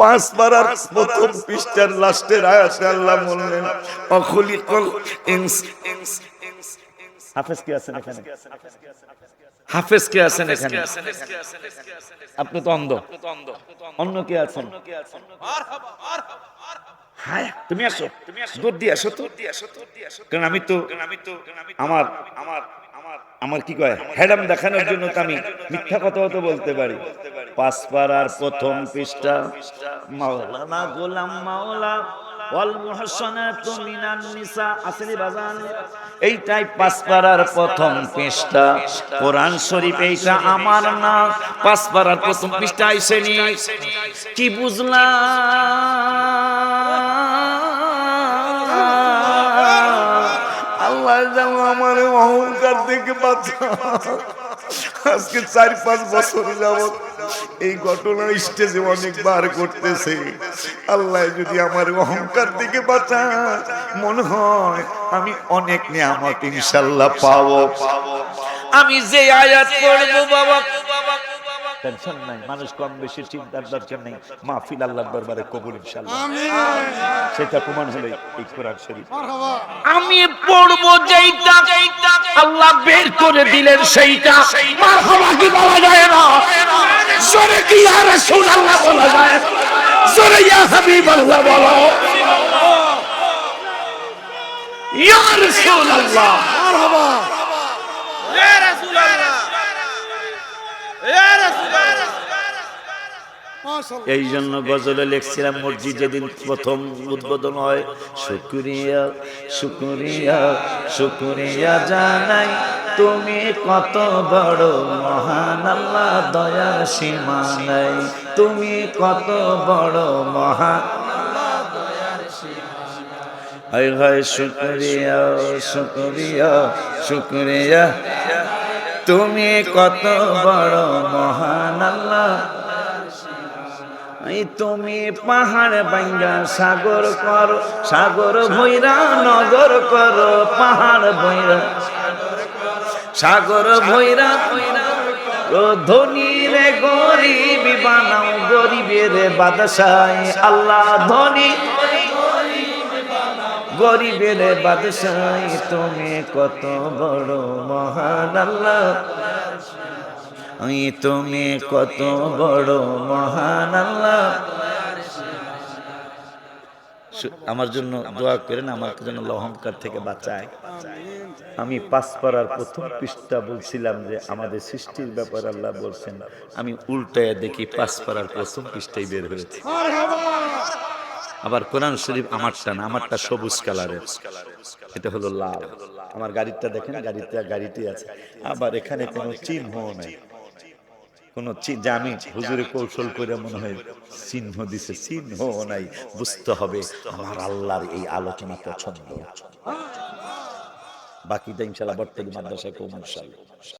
পাঁচ পারার প্রথম পৃষ্ঠার লাস্টের আয়াতে আল্লাহ বললেন অখলিকল ইনস হাফেজ কি আছেন এখানে? হাফেজ কে আছেন এখানে? আপনি তো অন্ধ। অন্য কে আছেন? হায় তুমি আসো। দূর দিয়ে আসো তো। কারণ আমি তো আমার আমার আমার কি কয়? হ্যাডাম দেখানোর জন্য তো আমি মিথ্যা কথাও তো বলতে পারি। পাঁচ পাড়ার প্রথম পৃষ্ঠা। মাওলানা গোলাম মাওলা এইটাই পাঁচ পাড়ার প্রথম পৃষ্ঠা। কোরআন শরীফ এইটা আমার না পাঁচ পাড়ার প্রথম পৃষ্ঠা আইসেনি কি বুঝলাম? আল্লাহ যেন আমার অহংকার থেকে বাঁচা। আজকে চার পাঁচ বছর যাবত এই ঘটনা স্টেজে অনেকবার করতেছে আল্লাহ যদি আমার অহংকার দিকে বাঁচা মনে হয় আমি অনেক নিয়ামত ইনশাল্লাহ পাবো। আমি যে আয়াত পড়ব বাবা টেনশন নাই মানুষ কম বেশি চিন্তার দরকার নেই। মাহফিল আল্লাহর দরবারে কবুল ইনশাআল্লাহ। সেটা প্রমাণ হলো এই কোরআন শরীফ। আমি পড়ব যেইটা আল্লাহ বের করে দিলেন সেইটা। মারহাবা কি বলা যায় না? জোরে কি ইয়া রাসূলুল্লাহ বলা যায়? জোরে ইয়া হাবিবাল্লাহ বলো। ইয়া রাসূলুল্লাহ। মারহাবা। ইয়া রাসূলুল্লাহ। এই জন্য গজলে লিখছিলাম, মসজিদ যেদিন প্রথম উদ্বোধন হয়, শুক্রিয়া শুক্রিয়া শুক্রিয়া জানাই, তুমি কত বড় মহান আল্লাহ, দয়ার সীমা নাই তুমি কত বড় মহান হায় হায়, শুক্রিয়া শুক্রিয়া শুক্রিয়া। তুমি কত বড় মহান আল্লাহ। তুমি পাহাড় বাঙ্গা সাগর করো, সাগর ভৈরা, নগর করো, পাহাড় ভৈরা। সাগর ভৈরা ধনী রে গরিব, বানাও গরিবের বাদশাই আল্লাহ ধনী গরিবের বাদশাই তুমি কত বড় মহান আল্লাহ। তুমি কত বড় মহান আল্লাহ। আমার জন্য দোয়া করেন, আমার জন্য অহংকার থেকে বাঁচায়। আমি পাঁচ পাড়ার প্রথম পৃষ্ঠা বলছিলাম যে, আমাদের সৃষ্টির ব্যাপার আল্লাহ বলছেন, আমি উল্টায় দেখি পাঁচ পাড়ার প্রথম পৃষ্ঠাই বের হয়েছে। আবার কোরআন শরীফ আমারটা না, আমারটা সবুজ কালারের। এটা হলো লাল। আমার গাড়িটা দেখেন গাড়িতে গাড়িটি আছে। আবার এখানে কোনো চিহ্ন নাই। কোন যে আমি হুজুরে কৌশল করে মনে হয় চিহ্ন দিছে, চিহ্ন নাই। বুঝতে হবে আমার আল্লাহর এই আলোচনা পছন্দ। বাকিটা ইনশাল্লাহ বর্তমানে মাদ্রাসায় কৌমশাল